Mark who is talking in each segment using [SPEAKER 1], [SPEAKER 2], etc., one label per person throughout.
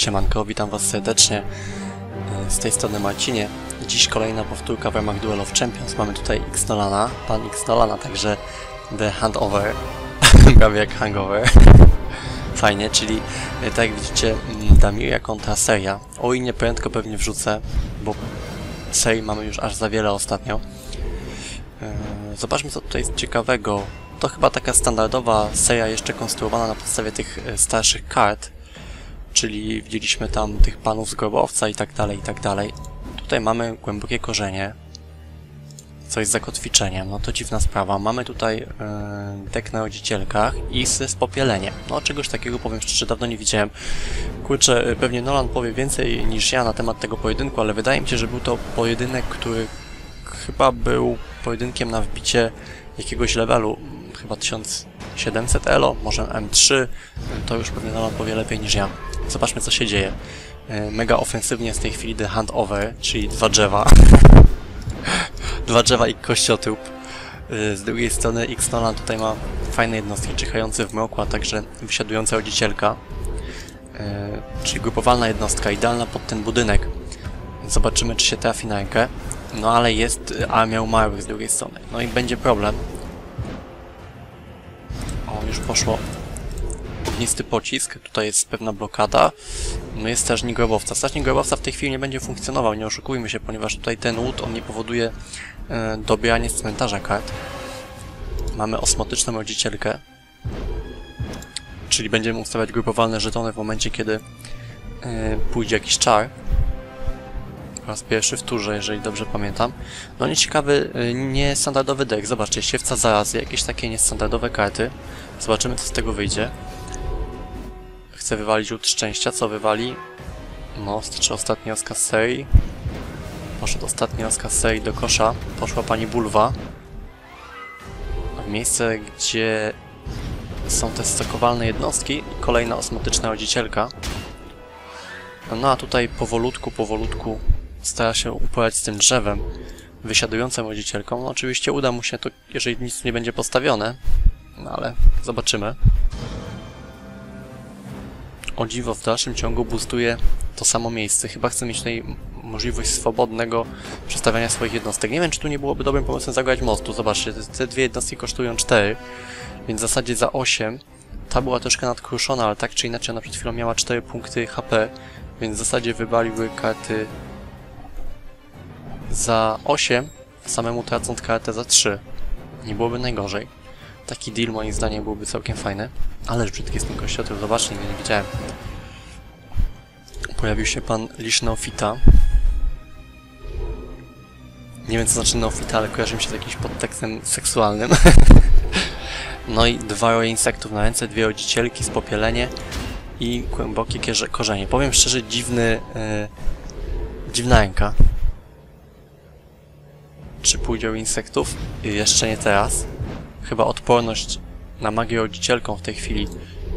[SPEAKER 1] Siemanko, witam was serdecznie. E, Z tej strony Marcinie. Dziś kolejna powtórka w ramach Duel of Champions. Mamy tutaj X Nolana, pan X Nolana, także The Handover, prawie jak Hangover. Fajnie, czyli e, tak jak widzicie mm, Damir kontra Seria. O i nie prędko pewnie wrzucę, bo serii mamy już aż za wiele ostatnio. E, Zobaczmy co tutaj jest ciekawego. To chyba taka standardowa seria jeszcze konstruowana na podstawie tych starszych kart. Czyli widzieliśmy tam tych panów z grobowca i tak dalej, i tak dalej. Tutaj mamy głębokie korzenie. Coś z zakotwiczeniem, no to dziwna sprawa. Mamy tutaj e, dek na rodzicielkach i z spopieleniem. No czegoś takiego powiem szczerze, dawno nie widziałem. Kurczę, e, pewnie Nolan powie więcej niż ja na temat tego pojedynku, ale wydaje mi się, że był to pojedynek, który chyba był pojedynkiem na wbicie jakiegoś levelu, chyba 1700 elo, może M3, to już pewnie Nolan powie lepiej niż ja. Zobaczmy co się dzieje. E, Mega ofensywnie jest w tej chwili The Handover, czyli dwa drzewa. dwa drzewa i kościotrup. E, Z drugiej strony X Nolan tutaj ma fajne jednostki czyhające w mroku, a także wysiadująca rodzicielka. E, Czyli grupowalna jednostka, idealna pod ten budynek. Zobaczymy czy się trafi na rękę. No ale jest armia umarłych z drugiej strony. No i będzie problem. O, już poszło ognisty pocisk, tutaj jest pewna blokada. No jest strażnik grobowca. Strażnik grobowca w tej chwili nie będzie funkcjonował, nie oszukujmy się, ponieważ tutaj ten łód, on nie powoduje e, dobieranie z cmentarza kart. Mamy osmotyczną rodzicielkę. Czyli będziemy ustawiać grupowalne żetony w momencie, kiedy e, pójdzie jakiś czar. Po raz pierwszy w turze, jeżeli dobrze pamiętam. No nieciekawy, e, niestandardowy deck. Zobaczcie, siewca zarazy, jakieś takie niestandardowe karty. Zobaczymy, co z tego wyjdzie. Chce wywalić łód szczęścia, co wywali? No, czy ostatni rozkaz serii. Poszedł ostatni rozkaz serii do kosza. Poszła pani Bulwa. W miejsce, gdzie są te stokowalne jednostki kolejna osmotyczna rodzicielka. No a tutaj powolutku, powolutku stara się uporać z tym drzewem wysiadującą rodzicielką. No oczywiście uda mu się to, jeżeli nic nie będzie postawione. No ale zobaczymy. O dziwo, w dalszym ciągu boostuje to samo miejsce. Chyba chce mieć tutaj możliwość swobodnego przestawiania swoich jednostek. Nie wiem, czy tu nie byłoby dobrym pomysłem zagrać mostu. Zobaczcie, te dwie jednostki kosztują 4, więc w zasadzie za 8. Ta była troszkę nadkruszona, ale tak czy inaczej ona przed chwilą miała 4 punkty HP, więc w zasadzie wybaliły karty za 8, samemu tracąc kartę za 3. Nie byłoby najgorzej. Taki deal moim zdaniem byłby całkiem fajny. Ależ brzydki jest ten kościotrup, zobaczcie, nigdy nie widziałem. Pojawił się pan Lisz Neofita. Nie wiem co znaczy Neofita, ale kojarzy mi się z jakimś podtekstem seksualnym. no i dwa insektów na ręce, dwie rodzicielki, spopielenie i głębokie korzenie. Powiem szczerze, dziwny... E, dziwna ręka. Czy pójdzie o insektów? Jeszcze nie teraz. Chyba odporność na magię rodzicielką w tej chwili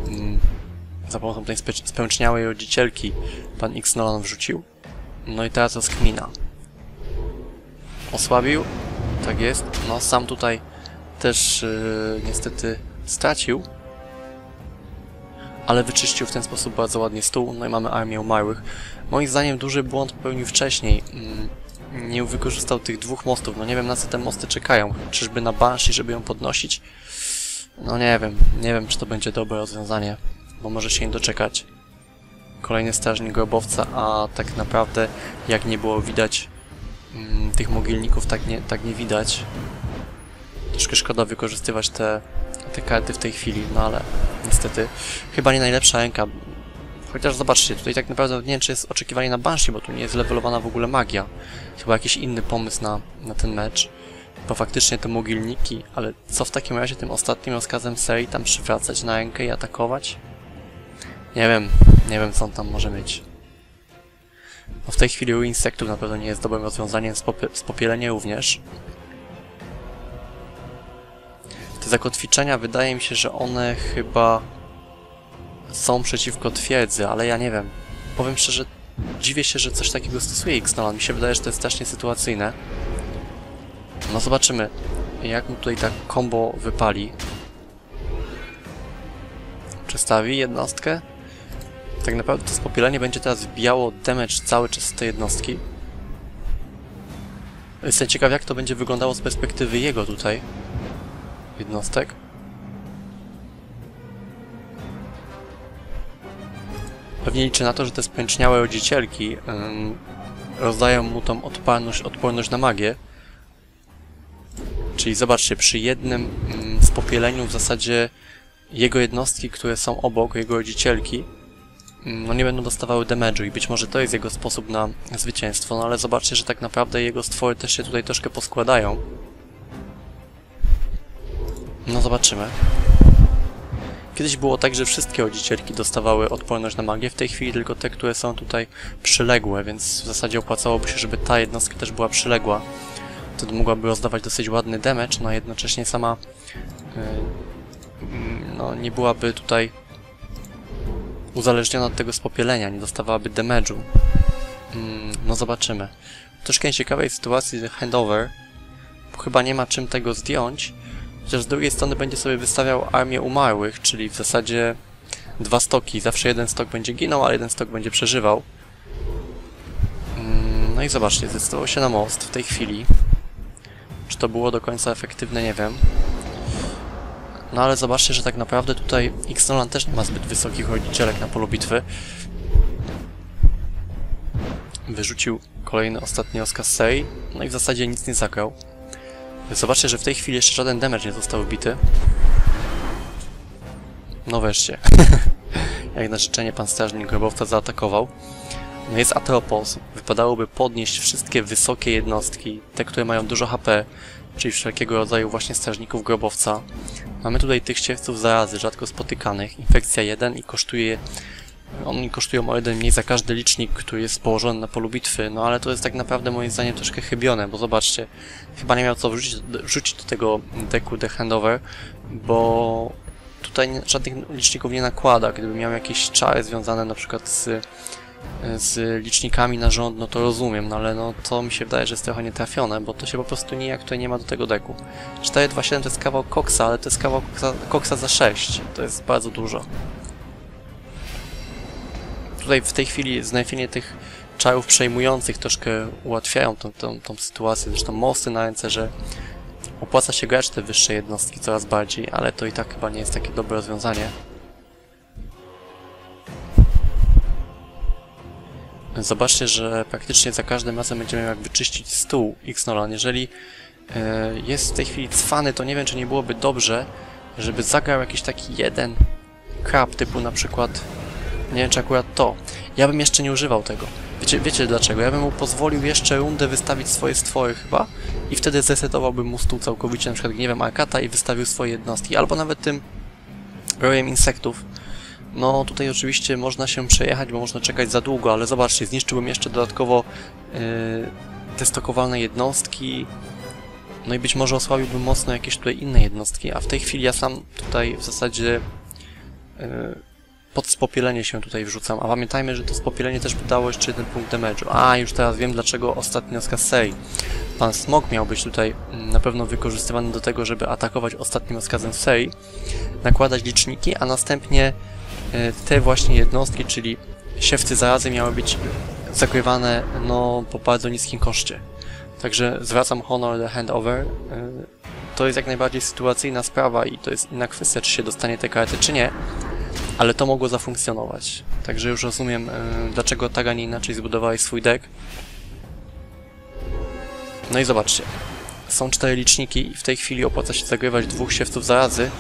[SPEAKER 1] mm, za pomocą tej spęczniałej rodzicielki pan X Nolan wrzucił. No i teraz rozkmina. Osłabił? Tak jest. No sam tutaj też yy, niestety stracił. Ale wyczyścił w ten sposób bardzo ładnie stół. No i mamy armię umarłych. Moim zdaniem duży błąd popełnił wcześniej. Mm, nie wykorzystał tych dwóch mostów. No nie wiem na co te mosty czekają. Czyżby na Banshee, żeby ją podnosić? No nie wiem. Nie wiem czy to będzie dobre rozwiązanie. Bo może się nie doczekać. Kolejny strażnik grobowca, a tak naprawdę jak nie było widać mm, tych mogilników, tak nie, tak nie widać. Troszkę szkoda wykorzystywać te, te karty w tej chwili, no ale niestety chyba nie najlepsza ręka. Chociaż zobaczcie, tutaj tak naprawdę nie wiem, czy jest oczekiwanie na Banshee, bo tu nie jest levelowana w ogóle magia. Chyba jakiś inny pomysł na, na ten mecz. Bo faktycznie te mogilniki, ale co w takim razie tym ostatnim rozkazem serii tam przywracać na rękę i atakować? Nie wiem, nie wiem co on tam może mieć. No w tej chwili u insektów na pewno nie jest dobrym rozwiązaniem, spopie spopielenie również. Te zakotwiczenia wydaje mi się, że one chyba są przeciwko twierdzy, ale ja nie wiem. Powiem szczerze, dziwię się, że coś takiego stosuje X-Nolan. Mi się wydaje, że to jest strasznie sytuacyjne. No zobaczymy, jak mu tutaj tak combo wypali. Przestawi jednostkę. Tak naprawdę to spopielenie będzie teraz wbijało damage cały czas z tej jednostki. Jestem ciekaw jak to będzie wyglądało z perspektywy jego tutaj jednostek. Pewnie liczę na to, że te spęczniałe rodzicielki rozdają mu tą odporność, odporność na magię. Czyli zobaczcie, przy jednym ym, spopieleniu w zasadzie jego jednostki, które są obok, jego rodzicielki, no nie będą dostawały damage'u i być może to jest jego sposób na zwycięstwo, no ale zobaczcie, że tak naprawdę jego stwory też się tutaj troszkę poskładają. No zobaczymy. Kiedyś było tak, że wszystkie rodzicielki dostawały odporność na magię, w tej chwili tylko te, które są tutaj przyległe, więc w zasadzie opłacałoby się, żeby ta jednostka też była przyległa. Wtedy mogłaby rozdawać dosyć ładny damage, no a jednocześnie sama yy, no, nie byłaby tutaj uzależniona od tego spopielenia, nie dostawałaby damage'u. Yy, no zobaczymy. Troszkę ciekawej sytuacji handover, bo chyba nie ma czym tego zdjąć, Chociaż z drugiej strony będzie sobie wystawiał armię umarłych, czyli w zasadzie dwa stoki. Zawsze jeden stok będzie ginął, a jeden stok będzie przeżywał. Mm, no i zobaczcie, zdecydował się na most w tej chwili. Czy to było do końca efektywne, nie wiem. No ale zobaczcie, że tak naprawdę tutaj X-Nolan też nie ma zbyt wysokich rodzicielek na polu bitwy. Wyrzucił kolejny ostatni Oskar Sei, no i w zasadzie nic nie zagrał. Zobaczcie, że w tej chwili jeszcze żaden damage nie został wbity. No wreszcie. Jak na życzenie pan strażnik grobowca zaatakował. No jest Atropos. Wypadałoby podnieść wszystkie wysokie jednostki, te, które mają dużo HP, czyli wszelkiego rodzaju właśnie strażników grobowca. Mamy tutaj tych ścierwców zarazy, rzadko spotykanych. Infekcja 1 i kosztuje oni kosztują o jeden mniej za każdy licznik, który jest położony na polu bitwy, no ale to jest tak naprawdę moim zdaniem troszkę chybione, bo zobaczcie, chyba nie miał co wrzucić, wrzucić do tego deku The Handover, bo tutaj żadnych liczników nie nakłada. Gdyby miał jakieś czary związane na przykład z, z licznikami na rząd, no to rozumiem, no ale no to mi się wydaje, że jest trochę nietrafione, bo to się po prostu nijak tutaj nie ma do tego deku. 427 to jest kawał koksa, ale to jest kawał koksa, koksa za 6, to jest bardzo dużo tutaj w tej chwili znalezienie tych czarów przejmujących troszkę ułatwiają tą, tą, tą sytuację. Zresztą mosty na że opłaca się grać te wyższe jednostki coraz bardziej, ale to i tak chyba nie jest takie dobre rozwiązanie. Zobaczcie, że praktycznie za każdym razem będziemy jakby czyścić stół X-Nolan. Jeżeli e, jest w tej chwili cwany, to nie wiem, czy nie byłoby dobrze, żeby zagrał jakiś taki jeden krab typu na przykład nie wiem, czy akurat to. Ja bym jeszcze nie używał tego. Wiecie, wiecie dlaczego? Ja bym mu pozwolił jeszcze rundę wystawić swoje stwory chyba i wtedy zresetowałbym mu stół całkowicie, na przykład gniewem Arkata i wystawił swoje jednostki, albo nawet tym rojem insektów. No tutaj oczywiście można się przejechać, bo można czekać za długo, ale zobaczcie, zniszczyłbym jeszcze dodatkowo yy, jednostki, no i być może osłabiłbym mocno jakieś tutaj inne jednostki, a w tej chwili ja sam tutaj w zasadzie yy, pod spopielenie się tutaj wrzucam, a pamiętajmy, że to spopielenie też dało jeszcze jeden punkt damage'u. A, już teraz wiem, dlaczego ostatnio z Kasei. Pan Smok miał być tutaj mm, na pewno wykorzystywany do tego, żeby atakować ostatnim rozkazem Sei, nakładać liczniki, a następnie e, te właśnie jednostki, czyli siewcy zarazy miały być zakrywane no, po bardzo niskim koszcie. Także zwracam honor the handover. E, to jest jak najbardziej sytuacyjna sprawa i to jest inna kwestia, czy się dostanie te karty, czy nie ale to mogło zafunkcjonować. Także już rozumiem, yy, dlaczego tak, a nie inaczej zbudowałeś swój deck. No i zobaczcie. Są cztery liczniki i w tej chwili opłaca się zagrywać dwóch siewców zarazy.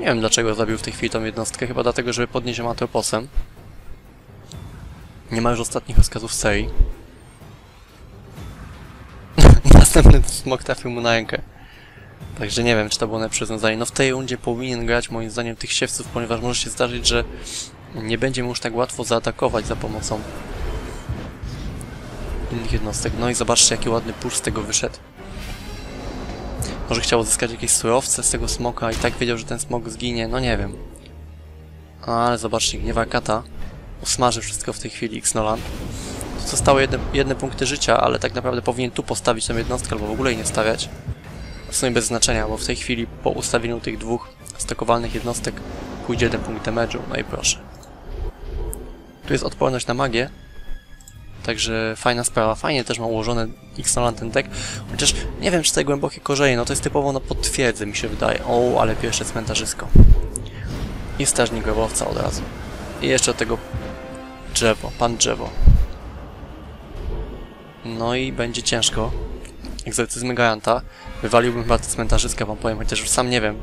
[SPEAKER 1] Nie wiem dlaczego zabił w tej chwili tą jednostkę, chyba dlatego, żeby podnieść ją atroposem. Nie ma już ostatnich rozkazów serii. Następny smok trafił mu na rękę. Także nie wiem, czy to było najlepsze rozwiązanie. No w tej rundzie powinien grać moim zdaniem tych siewców, ponieważ może się zdarzyć, że nie będzie mu już tak łatwo zaatakować za pomocą innych jednostek. No i zobaczcie, jaki ładny push z tego wyszedł. Może chciał uzyskać jakieś surowce z tego smoka i tak wiedział, że ten smok zginie, no nie wiem. Ale zobaczcie, gniewa kata. Usmaży wszystko w tej chwili X-Nolan. Zostały jedne, jedne punkty życia, ale tak naprawdę powinien tu postawić tę jednostkę, albo w ogóle jej nie stawiać w sumie bez znaczenia, bo w tej chwili po ustawieniu tych dwóch stakowalnych jednostek pójdzie jeden punkt damage'u, no i proszę. Tu jest odporność na magię, Także fajna sprawa. Fajnie też ma ułożone X-Nolan ten deck. Chociaż nie wiem, czy te głębokie korzenie, no to jest typowo na potwierdzę mi się wydaje. O, ale pierwsze cmentarzysko. I strażnik grobowca od razu. I jeszcze tego drzewo, pan drzewo. No i będzie ciężko. Egzorcyzmy Garanta. Wywaliłbym chyba te cmentarzyska, wam powiem, chociaż już sam nie wiem.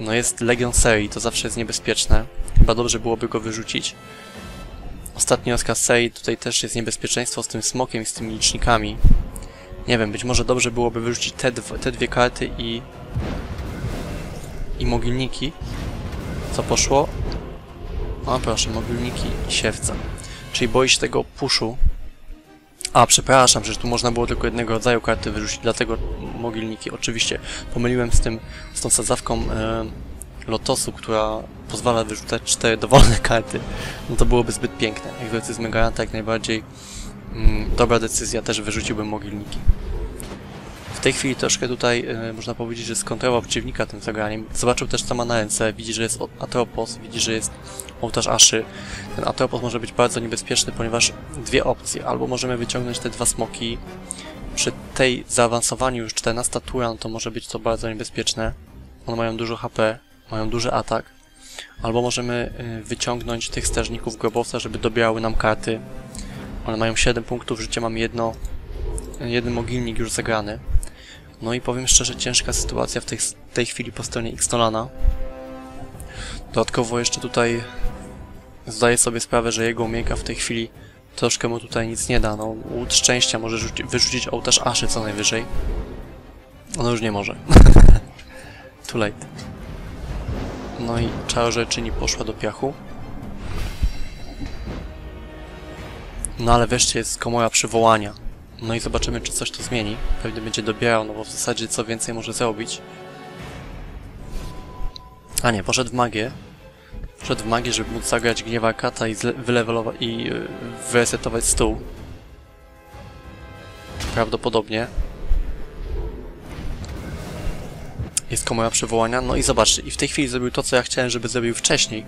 [SPEAKER 1] No jest Legion Serii, to zawsze jest niebezpieczne. Chyba dobrze byłoby go wyrzucić. Ostatni rozkaz Serii, tutaj też jest niebezpieczeństwo z tym smokiem i z tymi licznikami. Nie wiem, być może dobrze byłoby wyrzucić te, te dwie karty i... i mogilniki. Co poszło? O proszę, mogilniki i siewca. Czyli boi się tego puszu. A, przepraszam, że tu można było tylko jednego rodzaju karty wyrzucić, dlatego mogilniki. Oczywiście pomyliłem z tym, z tą sadzawką e, lotosu, która pozwala wyrzucać cztery dowolne karty. No to byłoby zbyt piękne. Egzorcyzmy Garanta jak najbardziej mm, dobra decyzja, też wyrzuciłbym mogilniki. W tej chwili troszkę tutaj e, można powiedzieć, że skontrolował przeciwnika tym zagraniem. Zobaczył też co ma na ręce, widzi, że jest Atropos, widzi, że jest ołtarz Aszy. Ten Atropos może być bardzo niebezpieczny, ponieważ dwie opcje. Albo możemy wyciągnąć te dwa smoki. Przy tej zaawansowaniu już 14 tura, no to może być to bardzo niebezpieczne. One mają dużo HP, mają duży atak. Albo możemy y, wyciągnąć tych strażników grobowca, żeby dobierały nam karty. One mają 7 punktów życia, mamy jedno, jeden mogilnik już zagrany. No i powiem szczerze, ciężka sytuacja w tej, tej chwili po stronie X-Nolana. Dodatkowo jeszcze tutaj zdaję sobie sprawę, że jego umiejka w tej chwili troszkę mu tutaj nic nie da. No, łód szczęścia może rzuci, wyrzucić ołtarz Aszy co najwyżej. Ono już nie może. Too late. No i czarodzieczyni poszła do piachu. No ale wreszcie jest komora przywołania. No i zobaczymy, czy coś to zmieni. Pewnie będzie dobierał, no bo w zasadzie co więcej może zrobić. A nie, poszedł w magię. Poszedł w magię, żeby móc zagrać gniewa kata i wylewelować i yy, wyresetować stół. Prawdopodobnie. Jest komora przywołania. No i zobaczcie, i w tej chwili zrobił to, co ja chciałem, żeby zrobił wcześniej.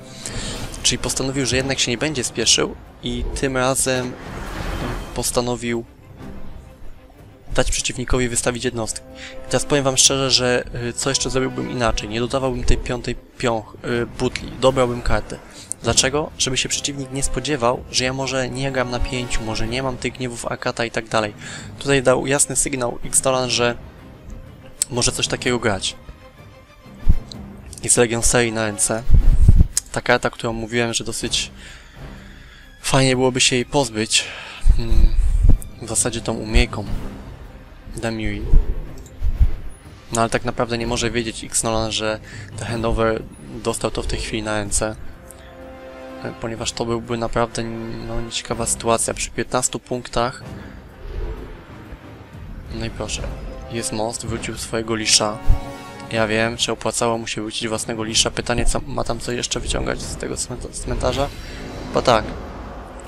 [SPEAKER 1] Czyli postanowił, że jednak się nie będzie spieszył i tym razem postanowił dać przeciwnikowi wystawić jednostki. Teraz powiem wam szczerze, że y, co jeszcze zrobiłbym inaczej. Nie dodawałbym tej piątej piąch, y, butli. Dobrałbym kartę. Dlaczego? Żeby się przeciwnik nie spodziewał, że ja może nie gram na pięciu, może nie mam tych gniewów Akata i tak dalej. Tutaj dał jasny sygnał X-Dolan, że może coś takiego grać. Jest Legion Serii na ręce. Ta karta, którą mówiłem, że dosyć fajnie byłoby się jej pozbyć. Hmm, w zasadzie tą umiejką. Damui. No ale tak naprawdę nie może wiedzieć X-Nolan, że The Handover dostał to w tej chwili na ręce. Ponieważ to byłby naprawdę no, nieciekawa sytuacja. Przy 15 punktach no i proszę. Jest most, wrócił swojego lisza. Ja wiem, czy opłacało mu się wrócić własnego lisza. Pytanie, co ma tam co jeszcze wyciągać z tego cmentarza? Bo tak.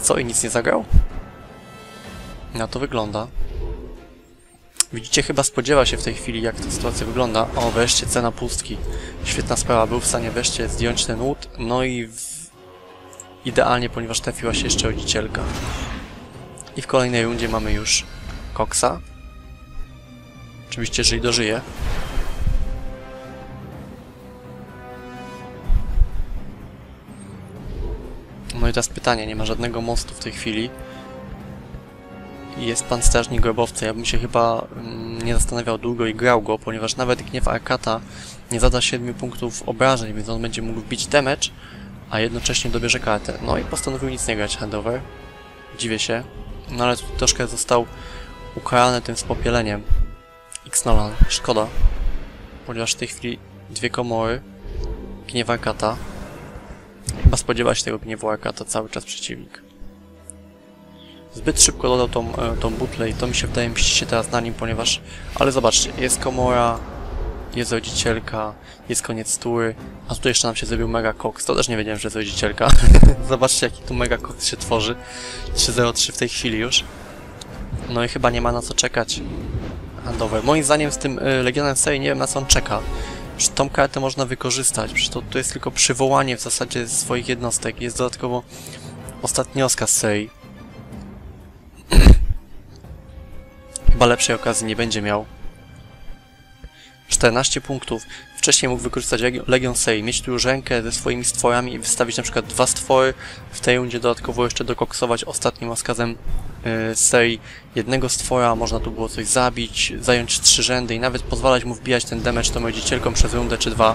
[SPEAKER 1] Co i nic nie zagrał? Na to wygląda. Widzicie, chyba spodziewa się w tej chwili, jak ta sytuacja wygląda. O, wreszcie cena pustki. Świetna sprawa, był w stanie wreszcie zdjąć ten łód, no i w... idealnie, ponieważ trafiła się jeszcze rodzicielka. I w kolejnej rundzie mamy już Coxa. Oczywiście, jeżeli dożyje. No i teraz pytanie, nie ma żadnego mostu w tej chwili jest pan strażnik grobowca. Ja bym się chyba mm, nie zastanawiał długo i grał go, ponieważ nawet gniew Arkata nie zada 7 punktów obrażeń, więc on będzie mógł wbić damage, a jednocześnie dobierze kartę. No i postanowił nic nie grać handover. Dziwię się. No ale troszkę został ukarany tym spopieleniem. X-Nolan. Szkoda. Ponieważ w tej chwili dwie komory. Gniew Arkata. Chyba spodziewa się tego gniewu Arkata cały czas przeciwnik. Zbyt szybko dodał tą, e, tą butlę i to mi się wydaje mści się teraz na nim, ponieważ... Ale zobaczcie, jest komora, jest rodzicielka, jest koniec tury, a tutaj jeszcze nam się zrobił Mega Cox. To też nie wiedziałem, że jest rodzicielka. zobaczcie, jaki tu Mega Cox się tworzy. 303 w tej chwili już. No i chyba nie ma na co czekać. handover. Moim zdaniem z tym y, Legionem Sei nie wiem na co on czeka. Przecież tą kartę można wykorzystać, przecież to, to jest tylko przywołanie w zasadzie swoich jednostek. Jest dodatkowo ostatnioska Sei. Chyba lepszej okazji nie będzie miał. 14 punktów. Wcześniej mógł wykorzystać Legio- Legion Sei, mieć tu już rękę ze swoimi stworami i wystawić na przykład dwa stwory. W tej rundzie dodatkowo jeszcze dokoksować ostatnim rozkazem yy, Sei jednego stwora, można tu było coś zabić, zająć trzy rzędy i nawet pozwalać mu wbijać ten damage tą rodzicielką przez rundę czy dwa.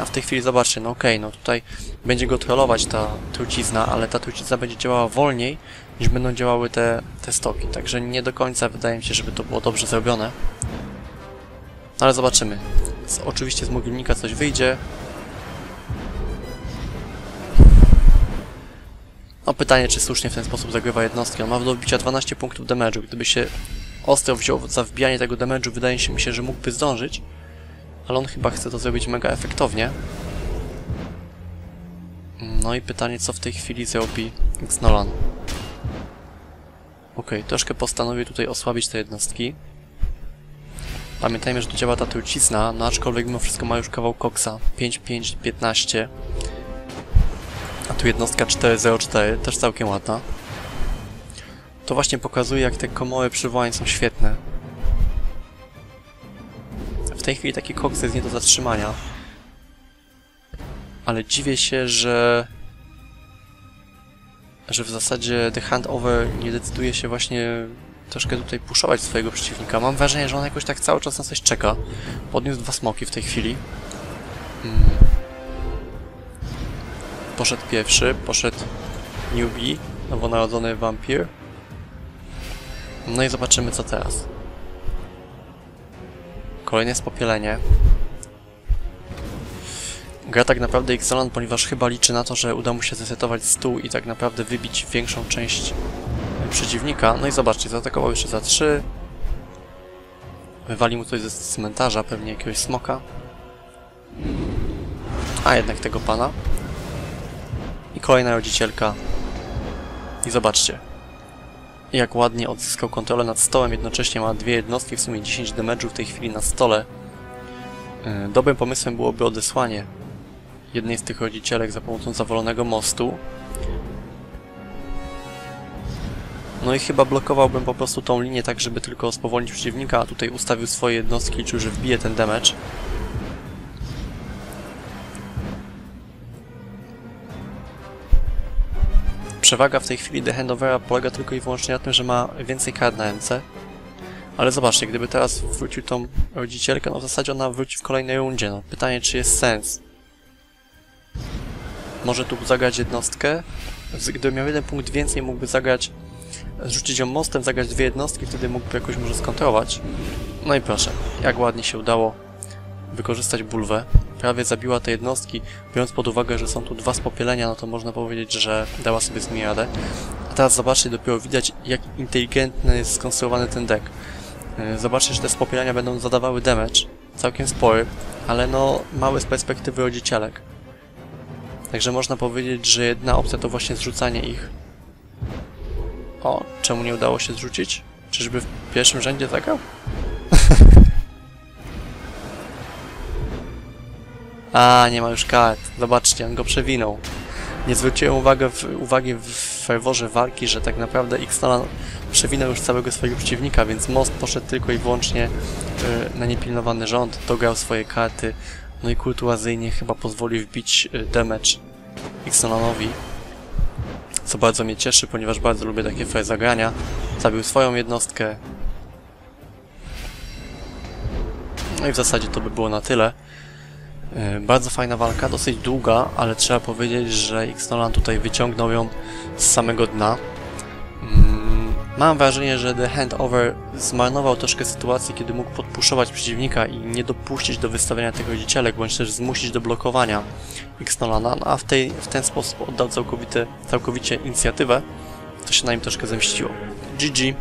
[SPEAKER 1] A w tej chwili zobaczcie, no okej, no tutaj będzie go trollować ta trucizna, ale ta trucizna będzie działała wolniej niż będą działały te, te stoki, także nie do końca wydaje mi się, żeby to było dobrze zrobione. No ale zobaczymy. Z, oczywiście z mogilnika coś wyjdzie. No pytanie, czy słusznie w ten sposób zagrywa jednostki. On ma do wbicia 12 punktów damage'u. Gdyby się ostro wziął za wbijanie tego damage'u, wydaje mi się, że mógłby zdążyć. Ale on chyba chce to zrobić mega efektownie. No i pytanie, co w tej chwili zrobi X-Nolan. Okej, troszkę postanowię tutaj osłabić te jednostki. Pamiętajmy, że tu działa ta trucizna, no aczkolwiek mimo wszystko ma już kawał koksa. 5, 5, 15. A tu jednostka 404, też całkiem ładna. To właśnie pokazuje, jak te komory przywołań są świetne. W tej chwili taki koks jest nie do zatrzymania. Ale dziwię się, że... że w zasadzie The Handover nie decyduje się właśnie troszkę tutaj puszować swojego przeciwnika. Mam wrażenie, że on jakoś tak cały czas na coś czeka. Podniósł dwa smoki w tej chwili. Mm. Poszedł pierwszy, poszedł newbie, nowonarodzony wampir. No i zobaczymy co teraz. Kolejne spopielenie. Gra tak naprawdę Xenon, ponieważ chyba liczy na to, że uda mu się zesetować stół i tak naprawdę wybić większą część przeciwnika. No i zobaczcie, zaatakował jeszcze za 3. Wywali mu coś ze cmentarza, pewnie jakiegoś smoka. A jednak tego pana. I kolejna rodzicielka. I zobaczcie. Jak ładnie odzyskał kontrolę nad stołem, jednocześnie ma dwie jednostki, w sumie 10 damage'u w tej chwili na stole. Yy, Dobrym pomysłem byłoby odesłanie jednej z tych rodzicielek za pomocą zawolonego mostu. No i chyba blokowałbym po prostu tą linię tak, żeby tylko spowolnić przeciwnika, a tutaj ustawił swoje jednostki, liczył, że wbije ten damage. Przewaga w tej chwili The Handovera polega tylko i wyłącznie na tym, że ma więcej kart na ręce. Ale zobaczcie, gdyby teraz wrócił tą rodzicielkę, no w zasadzie ona wróci w kolejnej rundzie. No, pytanie, czy jest sens. Może tu zagrać jednostkę? Gdyby miał jeden punkt więcej, mógłby zagrać zrzucić ją mostem, zagrać dwie jednostki, wtedy mógłby jakoś może skontrować. No i proszę, jak ładnie się udało wykorzystać bulwę. Prawie zabiła te jednostki, biorąc pod uwagę, że są tu dwa spopielenia, no to można powiedzieć, że dała sobie z nimi radę. A teraz zobaczcie, dopiero widać, jak inteligentny jest skonstruowany ten deck. Yy, Zobaczcie, że te spopielenia będą zadawały damage, całkiem spory, ale no mały z perspektywy rodzicielek. Także można powiedzieć, że jedna opcja to właśnie zrzucanie ich. O, czemu nie udało się zrzucić? Czyżby w pierwszym rzędzie zagrał? A, nie ma już kart. Zobaczcie, on go przewinął. Nie zwróciłem uwagi w, uwagi w ferworze walki, że tak naprawdę X-Nolan przewinął już całego swojego przeciwnika, więc most poszedł tylko i wyłącznie y, na niepilnowany rząd, dograł swoje karty, no i kurtuazyjnie chyba pozwolił wbić y, damage X-Nolanowi co bardzo mnie cieszy, ponieważ bardzo lubię takie fair zagrania. Zabił swoją jednostkę. No i w zasadzie to by było na tyle. Yy, Bardzo fajna walka, dosyć długa, ale trzeba powiedzieć, że X-Nolan tutaj wyciągnął ją z samego dna. Mm, Mam wrażenie, że The Handover zmarnował troszkę sytuację, kiedy mógł podpuszować przeciwnika i nie dopuścić do wystawiania tych rodzicielek, bądź też zmusić do blokowania X-Nolana, no a w, tej, w ten sposób oddał całkowite, całkowicie inicjatywę. To się na nim troszkę zemściło. GG.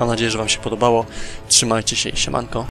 [SPEAKER 1] Mam nadzieję, że Wam się podobało. Trzymajcie się i siemanko.